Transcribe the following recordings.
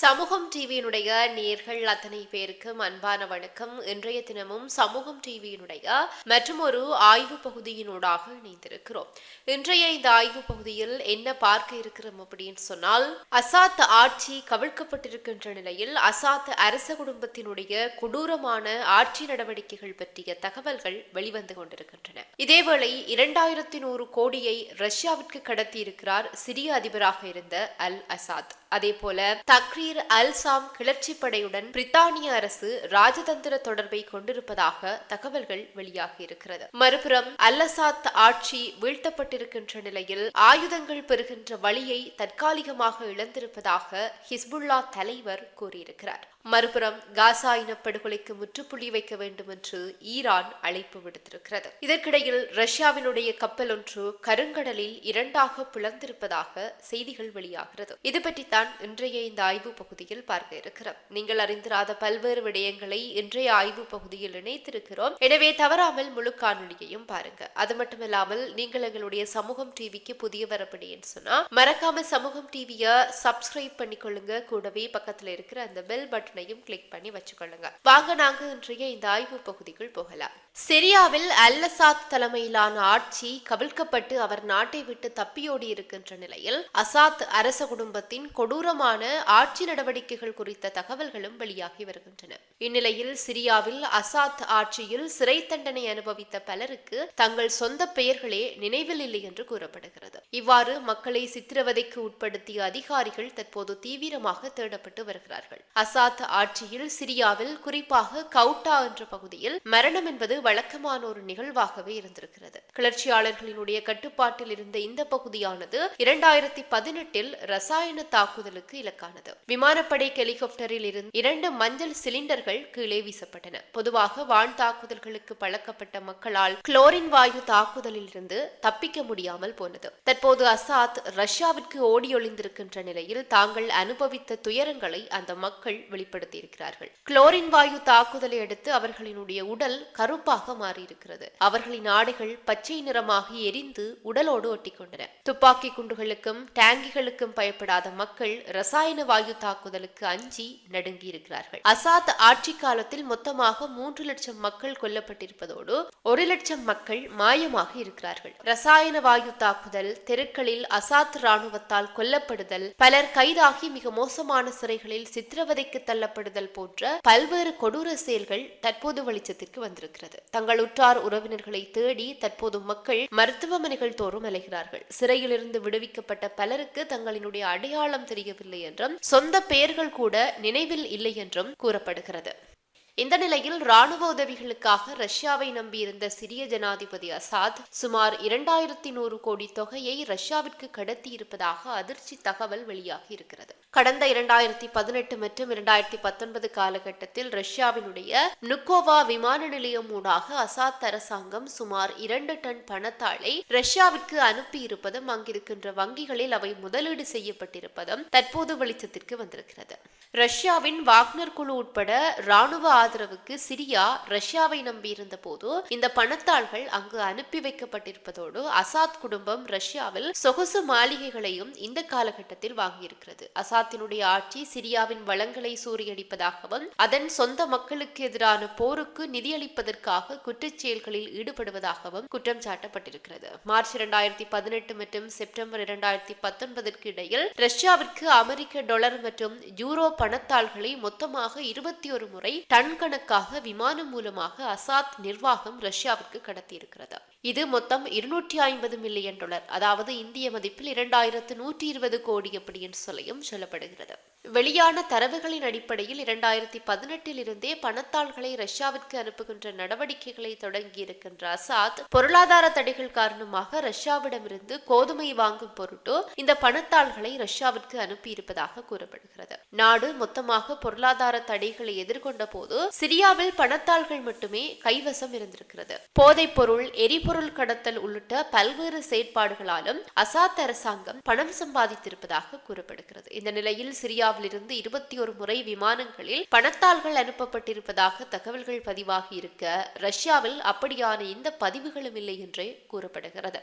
சமூகம் டிவியினுடைய நேர்கள் அத்தனை பேருக்கும் அன்பான வணக்கம். இன்றைய தினமும் சமூகம் டிவியினுடைய மற்றும் ஒரு ஆய்வு பகுதியினூடாக இணைந்திருக்கிறோம். இன்றைய இந்த ஆய்வு பகுதியில் என்ன பார்க்க இருக்கிறோம் அப்படின்னு சொன்னால் அசாத் ஆட்சி கவிழ்க்கப்பட்டிருக்கின்ற நிலையில் அசாத் அரச குடும்பத்தினுடைய கொடூரமான ஆட்சி நடவடிக்கைகள் பற்றிய தகவல்கள் வெளிவந்து கொண்டிருக்கின்றன. இதேவேளை இரண்டாயிரத்தி நூறு கோடியை ரஷ்யாவிற்கு கடத்தியிருக்கிறார் சிரிய அதிபராக இருந்த அல் அசாத். அதே போல தக்ரீர் அல் சாம் கிளர்ச்சி படையுடன் பிரித்தானிய அரசு ராஜதந்திர தொடர்பை கொண்டிருப்பதாக தகவல்கள் வெளியாகி இருக்கிறது மறுபுறம் அல்லசாத் ஆட்சி வீழ்த்தப்பட்டிருக்கின்ற நிலையில் ஆயுதங்கள் பெறுகின்ற வழியை தற்காலிகமாக இழந்திருப்பதாக ஹிஸ்புல்லா தலைவர் கூறியிருக்கிறார். மறுபுறம் காசா இனப்படுகொலைக்கு முற்றுப்புள்ளி வைக்க வேண்டும் என்று ஈரான் அழைப்பு விடுத்திருக்கிறது. இதற்கிடையில் ரஷ்யாவினுடைய கப்பல் ஒன்று கருங்கடலில் இரண்டாக பிளந்திருப்பதாக செய்திகள் வெளியாகிறது. இது பற்றித்தான் இன்றைய இந்த ஆய்வு பகுதியில் பார்க்க இருக்கிறோம். நீங்கள் அறிந்திராத பல்வேறு விடயங்களை இன்றைய ஆய்வு பகுதியில் இணைத்திருக்கிறோம். எனவே தவறாமல் முழு காணொலியையும் பாருங்க. அது மட்டுமில்லாமல் நீங்கள் எங்களுடைய சமூகம் டிவிக்கு புதியவர் அப்படின்னு சொன்னா மறக்காம சமூகம் டிவியை சப்ஸ்கிரைப் பண்ணிக்கொள்ளுங்க. கூடவே பக்கத்தில் இருக்கிற அந்த பெல் பட்டனையும் கிளிக் பண்ணி வச்சுக்கொள்ளுங்க. வாங்க நாங்க இன்றைய இந்த ஆய்வு பகுதிக்குள் போகலாம். சிரியாவில் அல்லசாத் தலைமையிலான ஆட்சி கவிழ்க்கப்பட்டு அவர் நாட்டை விட்டு தப்பியோடி இருக்கின்ற நிலையில் அசாத் அரச குடும்பத்தின் கொடூரமான ஆட்சி நடவடிக்கைகள் குறித்த தகவல்களும் வெளியாகி வருகின்றன. இந்நிலையில் சிரியாவில் அசாத் ஆட்சியில் சிறை தண்டனை அனுபவித்த பலருக்கு தங்கள் சொந்த பெயர்களே நினைவில் இல்லை என்று கூறப்படுகிறது. இவ்வாறு மக்களை சித்திரவதைக்கு உட்படுத்திய அதிகாரிகள் தற்போது தீவிரமாக தேடப்பட்டு வருகிறார்கள். அசாத் ஆட்சியில் சிரியாவில் குறிப்பாக கவுட்டா என்ற பகுதியில் மரணம் என்பது வழக்கமான ஒரு நிகழ்வாகவே இருந்திருக்கிறது. கிளர்ச்சியாளர்களினுடைய கட்டுப்பாட்டில் இருந்த இந்த பகுதியானது இரண்டாயிரத்தி பதினெட்டில் ரசாயன தாக்குதலுக்கு இலக்கானது. விமானப்படை ஹெலிகாப்டரில் இருந்து இரண்டு மஞ்சள் சிலிண்டர்கள் கீழே வீசப்பட்டன. பொதுவாக வான் தாக்குதல்களுக்கு பழக்கப்பட்ட மக்களால் குளோரின் வாயு தாக்குதலில் இருந்து தப்பிக்க முடியாமல் போனது. தற்போது அசாத் ரஷ்யாவிற்கு ஓடி ஒளிந்திருக்கின்ற நிலையில் தாங்கள் அனுபவித்த துயரங்களை அந்த மக்கள் ஏற்படுத்தியிருக்கிறார்கள் குளோரின் வாயு தாக்குதலை அடுத்து அவர்களினுடைய உடல் கருப்பாக மாறியிருக்கிறது. அவர்களின் ஆடைகள் பச்சை நிறமாகி எரிந்து உடலோடு ஒட்டிக்கொண்டன. துப்பாக்கி குண்டுகளுக்கும் டேங்கிகளுக்கும் பயப்படாத மக்கள் ரசாயன வாயு தாக்குதலுக்கு அஞ்சி நடுங்கி இருக்கிறார்கள் அசாத் ஆட்சி காலத்தில் மொத்தமாக மூன்று லட்சம் மக்கள் கொல்லப்பட்டிருப்பதோடு ஒரு லட்சம் மக்கள் மாயமாக இருக்கிறார்கள். ரசாயன வாயு தாக்குதல் தெருக்களில் அசாத் ராணுவத்தால் கொல்லப்படுதல் பலர் கைதாகி மிக மோசமான சிறைகளில் சித்திரவதைக்கு தள்ள கொல்லப்படுதல் போன்ற பல்வேறு கொடூர செயல்கள் தற்போது வெளிச்சத்திற்கு வந்திருக்கிறது. தங்கள் உற்றார் உறவினர்களை தேடி தற்போது மக்கள் மருத்துவமனைகள் தோறும் அலைகிறார்கள். சிறையிலிருந்து விடுவிக்கப்பட்ட பலருக்கு தங்களினுடைய அடையாளம் தெரியவில்லை என்றும் சொந்த பெயர்கள் கூட நினைவில் இல்லை என்றும் கூறப்படுகிறது. இந்த நிலையில் ராணுவ உதவிகளுக்காக ரஷ்யாவை நம்பியிருந்த சிரிய ஜனாதிபதி அசாத் சுமார் இரண்டாயிரத்தி நூறு கோடி தொகையை ரஷ்யாவிற்கு கடத்தி இருப்பதாக அதிர்ச்சி தகவல் வெளியாகி இருக்கிறது. கடந்த இரண்டாயிரத்தி பதினெட்டு மற்றும் இரண்டாயிரத்தி பத்தொன்பது காலகட்டத்தில் ரஷ்யாவினுடைய நுக்கோவா விமான நிலையம் ஊடாக அசாத் அரசாங்கம் சுமார் இரண்டு டன் பணத்தாளை ரஷ்யாவிற்கு அனுப்பியிருப்பதும் அங்கிருக்கின்ற வங்கிகளில் அவை முதலீடு செய்யப்பட்டிருப்பதும் தற்போது வெளிச்சத்திற்கு வந்திருக்கிறது. ரஷ்யாவின் வாக்னர் குழு உட்பட ராணுவ ஆதரவுக்கு சிரியா ரஷ்யாவை நம்பியிருந்த போது இந்த பணத்தாள்கள் அங்கு அனுப்பி வைக்கப்பட்டிருப்பதோடு அசாத் குடும்பம் ரஷ்யாவில் சொகுசு மாளிகைகளையும் இந்த காலகட்டத்தில் வாங்கியிருக்கிறது. அசாத்தினுடைய ஆட்சி சிரியாவின் வளங்களை சூறையடிப்பதாகவும் அதன் சொந்த மக்களுக்கு எதிரான போருக்கு நிதியளிப்பதற்காக குற்றச்செயல்களில் ஈடுபடுவதாகவும் குற்றம் சாட்டப்பட்டிருக்கிறது. மார்ச் இரண்டாயிரத்தி பதினெட்டு மற்றும் செப்டம்பர் இரண்டாயிரத்தி பத்தொன்பதற்கு இடையில் ரஷ்யாவிற்கு அமெரிக்க டாலர் மற்றும் யூரோ பணத்தாள்களை மொத்தமாக இருபத்தி ஒரு முறை டன் கணக்காக விமானம் மூலமாக அசாத் நிர்வாகம் ரஷ்யாவிற்கு கடத்தியிருக்கிறது. இது மொத்தம் இருநூற்றி ஐம்பது மில்லியன் டாலர். அதாவது இந்திய மதிப்பில் இரண்டாயிரத்து நூற்றி இருபது கோடி அப்படின்னு சொல்லியும் சொல்லப்படுகிறது. வெளியான தரவுகளின் அடிப்படையில் இரண்டாயிரத்தி பதினெட்டில் இருந்தே பணத்தாள்களை ரஷ்யாவிற்கு அனுப்புகின்ற நடவடிக்கைகளை தொடங்கியிருக்கின்ற அசாத். பொருளாதார தடைகள் காரணமாக ரஷ்யாவிடமிருந்து கோதுமை வாங்கும் பொருட்டு இந்த பணத்தாள்களை ரஷ்யாவிற்கு அனுப்பியிருப்பதாக கூறப்படுகிறது. நாடு மொத்தமாக பொருளாதார தடைகளை எதிர்கொண்ட போது சிரியாவில் பணத்தாள்கள் மட்டுமே கைவசம் இருந்திருக்கிறது. போதைப் பொருள் எரிபொருள் கடத்தல் உள்ளிட்ட பல்வேறு செயற்பாடுகளாலும் அசாத் அரசாங்கம் பணம் சம்பாதித்திருப்பதாக கூறப்படுகிறது. இந்த நிலையில் சிரியா இந்தியாவிலிருந்து இருபத்தி ஒரு முறை விமானங்களில் பணத்தாள்கள் அனுப்பப்பட்டிருப்பதாக தகவல்கள் பதிவாகி இருக்க ரஷ்யாவில் அப்படியான எந்த பதிவுகளும் இல்லை என்றே கூறப்படுகிறது.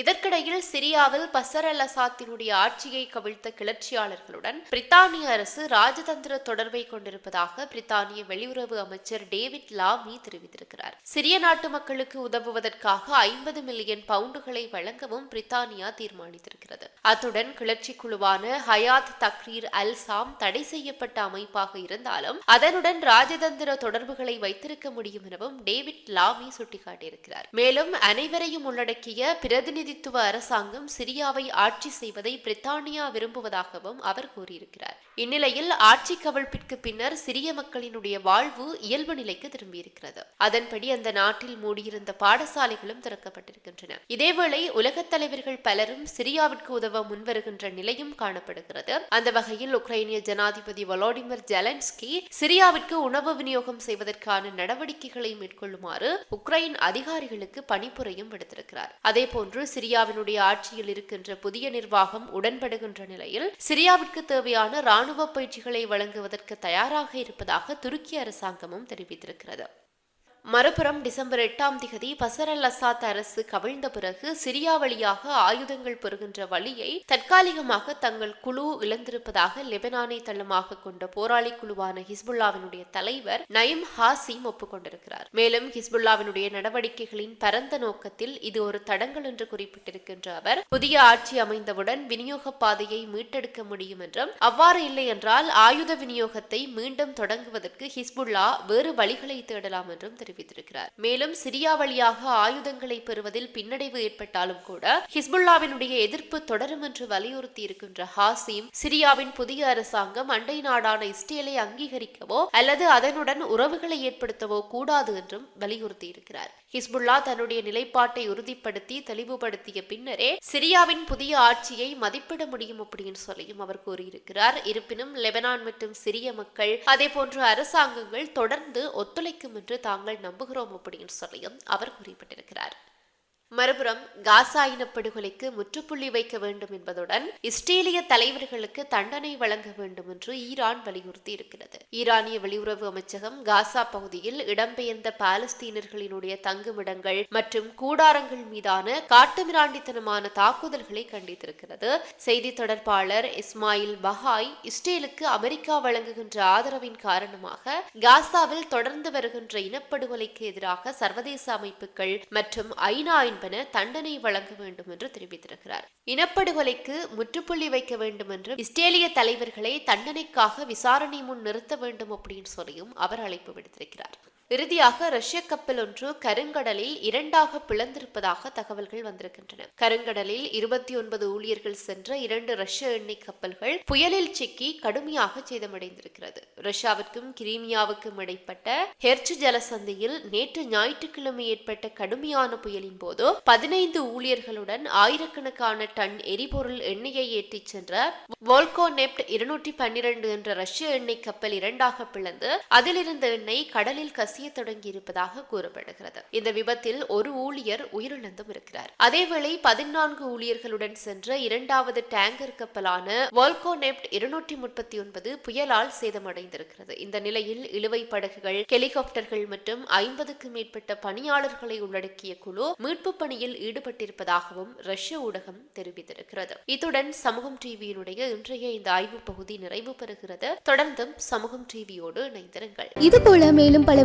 இதற்கிடையில் சிரியாவில் பசர் அல் அசாத்தினுடைய ஆட்சியை கவிழ்த்த கிளர்ச்சியாளர்களுடன் பிரித்தானிய அரசு ராஜதந்திர தொடர்பை கொண்டிருப்பதாக பிரித்தானிய வெளியுறவு அமைச்சர் டேவிட் லாமி தெரிவித்திருக்கிறார். சிரிய நாட்டு மக்களுக்கு உதவுவதற்காக ஐம்பது மில்லியன் பவுண்டுகளை வழங்கவும் பிரித்தானியா தீர்மானித்திருக்கிறது. அத்துடன் கிளர்ச்சி குழுவான ஹயாத் தக்ரீர் அல் சாம் தடை செய்யப்பட்ட அமைப்பாக இருந்தாலும் அதனுடன் ராஜதந்திர தொடர்புகளை வைத்திருக்க முடியும் எனவும் டேவிட் லாமி சுட்டிக்காட்டியிருக்கிறார். மேலும் அனைவரையும் உள்ளடக்கிய பிரதிநிதி பிரதிநிதித்துவ அரசாங்கம் சிரியாவை ஆட்சி செய்வதை பிரித்தானியா விரும்புவதாகவும் அவர் கூறியிருக்கிறார். இந்நிலையில் ஆட்சி கவிழ்ப்பிற்கு பின்னர் சிரிய மக்களினுடைய வாழ்வு இயல்பு நிலைக்கு திரும்பியிருக்கிறது. அதன்படி அந்த நாட்டில் மூடியிருந்த பாடசாலைகளும் திறக்கப்பட்டிருக்கின்றன. இதேவேளை உலகத் தலைவர்கள் பலரும் சிரியாவிற்கு உதவ முன்வருகின்ற நிலையும் காணப்படுகிறது. அந்த வகையில் உக்ரைனிய ஜனாதிபதி வலோடிமிர் ஜெலன்ஸ்கி சிரியாவிற்கு உணவு விநியோகம் செய்வதற்கான நடவடிக்கைகளை மேற்கொள்ளுமாறு உக்ரைன் அதிகாரிகளுக்கு பணிப்புரையும் விடுத்திருக்கிறார். அதேபோன்று சிரியாவினுடைய ஆட்சியில் இருக்கின்ற புதிய நிர்வாகம் உடன்படுகின்ற நிலையில் சிரியாவிற்கு தேவையான ராணுவ பயிற்சிகளை வழங்குவதற்கு தயாராக இருப்பதாக துருக்கி அரசாங்கமும் தெரிவித்திருக்கிறது. மறுபுறம் டிசம்பர் எட்டாம் திகதி பசரல் அசாத் அரசு கவிழ்ந்த பிறகு சிரியா வழியாக ஆயுதங்கள் பெறுகின்ற வழியை தற்காலிகமாக தங்கள் குழு இழந்திருப்பதாக லெபனானை தளமாக கொண்ட போராளி குழுவான ஹிஸ்புல்லாவினுடைய தலைவர் நயிம் ஹாசிம் ஒப்புக்கொண்டிருக்கிறார். மேலும் ஹிஸ்புல்லாவினுடைய நடவடிக்கைகளின் பரந்த நோக்கத்தில் இது ஒரு தடங்கள் என்று குறிப்பிட்டிருக்கின்ற அவர் புதிய ஆட்சி அமைந்தவுடன் விநியோக பாதையை மீட்டெடுக்க முடியும் என்றும் அவ்வாறு இல்லை என்றால் ஆயுத விநியோகத்தை மீண்டும் தொடங்குவதற்கு ஹிஸ்புல்லா வேறு வழிகளை தேடலாம் என்றும் தெரிவித்தார். தெரிவித்திருக்கிறார். மேலும் சிரியா வழியாக ஆயுதங்களை பெறுவதில் பின்னடைவு ஏற்பட்டாலும் கூட ஹிஸ்புல்லாவினுடைய எதிர்ப்பு தொடரும் என்று வலியுறுத்தி இருக்கின்ற ஹாசிம் சிரியாவின் புதிய அரசாங்கம் அண்டை நாடான இஸ்ரேலை அங்கீகரிக்கவோ அல்லது அதனுடன் உறவுகளை ஏற்படுத்தவோ கூடாது என்றும் வலியுறுத்தி இருக்கிறார். ஹிஸ்புல்லா தன்னுடைய நிலைப்பாட்டை உறுதிப்படுத்தி தெளிவுபடுத்திய பின்னரே சிரியாவின் புதிய ஆட்சியை மதிப்பிட முடியும் அப்படின்னு சொல்லியும் அவர் கூறியிருக்கிறார். இருப்பினும் லெபனான் மற்றும் சிரிய மக்கள் அதே போன்ற அரசாங்கங்கள் தொடர்ந்து ஒத்துழைக்கும் என்று தாங்கள் நம்புகிறோம் அப்படின்னு சொல்லியும் அவர் குறிப்பிட்டிருக்கிறார். மறுபுறம் காசா இனப்படுகொலைக்கு முற்றுப்புள்ளி வைக்க வேண்டும் என்பதுடன் இஸ்ரேலிய தலைவர்களுக்கு தண்டனை வழங்க வேண்டும் என்று ஈரான் வலியுறுத்தி இருக்கிறது ஈரானிய வெளியுறவு அமைச்சகம் காசா பகுதியில் இடம்பெயர்ந்த பாலஸ்தீனர்களினுடைய தங்குமிடங்கள் மற்றும் கூடாரங்கள் மீதான காட்டுமிராண்டித்தனமான தாக்குதல்களை கண்டித்திருக்கிறது. செய்தி தொடர்பாளர் இஸ்மாயில் பஹாய் இஸ்ரேலுக்கு அமெரிக்கா வழங்குகின்ற ஆதரவின் காரணமாக காசாவில் தொடர்ந்து வருகின்ற இனப்படுகொலைக்கு எதிராக சர்வதேச அமைப்புகள் மற்றும் ஐநா என்பன தண்டனை வழங்க வேண்டும் என்று தெரிவித்திருக்கிறார். இனப்படுகொலைக்கு முற்றுப்புள்ளி வைக்க வேண்டும் என்று இஸ்ரேலிய தலைவர்களை தண்டனைக்காக விசாரணை முன் நிறுத்த வேண்டும் அப்படின்னு சொல்லியும் அவர் அழைப்பு விடுத்திருக்கிறார். இறுதியாக ரஷ்ய கப்பல் ஒன்று கருங்கடலில் இரண்டாக பிளந்திருப்பதாக தகவல்கள் வந்திருக்கின்றன. கருங்கடலில் இருபத்தி ஒன்பது ஊழியர்கள் சென்ற இரண்டு ரஷ்ய எண்ணெய் கப்பல்கள் புயலில் சிக்கி கடுமையாக சேதமடைந்திருக்கிறது. ரஷ்யாவிற்கும் கிரீமியாவுக்கும் இடைப்பட்ட ஹெர்ச் ஜலசந்தியில் நேற்று ஞாயிற்றுக்கிழமை ஏற்பட்ட கடுமையான புயலின் போது பதினைந்து ஊழியர்களுடன் ஆயிரக்கணக்கான டன் எரிபொருள் எண்ணெயை ஏற்றிச் சென்ற வோல்கோ நெப்ட் இருநூற்றி பன்னிரண்டு என்ற ரஷ்ய எண்ணெய் கப்பல் இரண்டாக பிளந்து அதிலிருந்த எண்ணெய் கடலில் கசிய தொடங்கியிருப்பதாக கூறப்படுகிறது. இந்த விபத்தில் ஒரு ஊழியர் உயிரிழந்தும் இருக்கிறார். அதேவேளை பதினான்கு ஊழியர்களுடன் சென்ற இரண்டாவது டேங்கர் கப்பலான வால்கோனெப்ட் இருநூற்றி முப்பத்தி ஒன்பது புயலால் சேதமடைந்திருக்கிறது. இந்த நிலையில் இழுவை படகுகள் ஹெலிகாப்டர்கள் மற்றும் ஐம்பதுக்கும் மேற்பட்ட பணியாளர்களை உள்ளடக்கிய குழு மீட்பு பணியில் ஈடுபட்டிருப்பதாகவும் ரஷ்ய ஊடகம் தெரிவித்திருக்கிறது. இத்துடன் சமூகம் டிவியினுடைய இன்றைய இந்த ஆய்வு பகுதி நிறைவு பெறுகிறது. தொடர்ந்தும் சமூகம் டிவியோடு இணைந்திருங்கள். இது போல மேலும் பல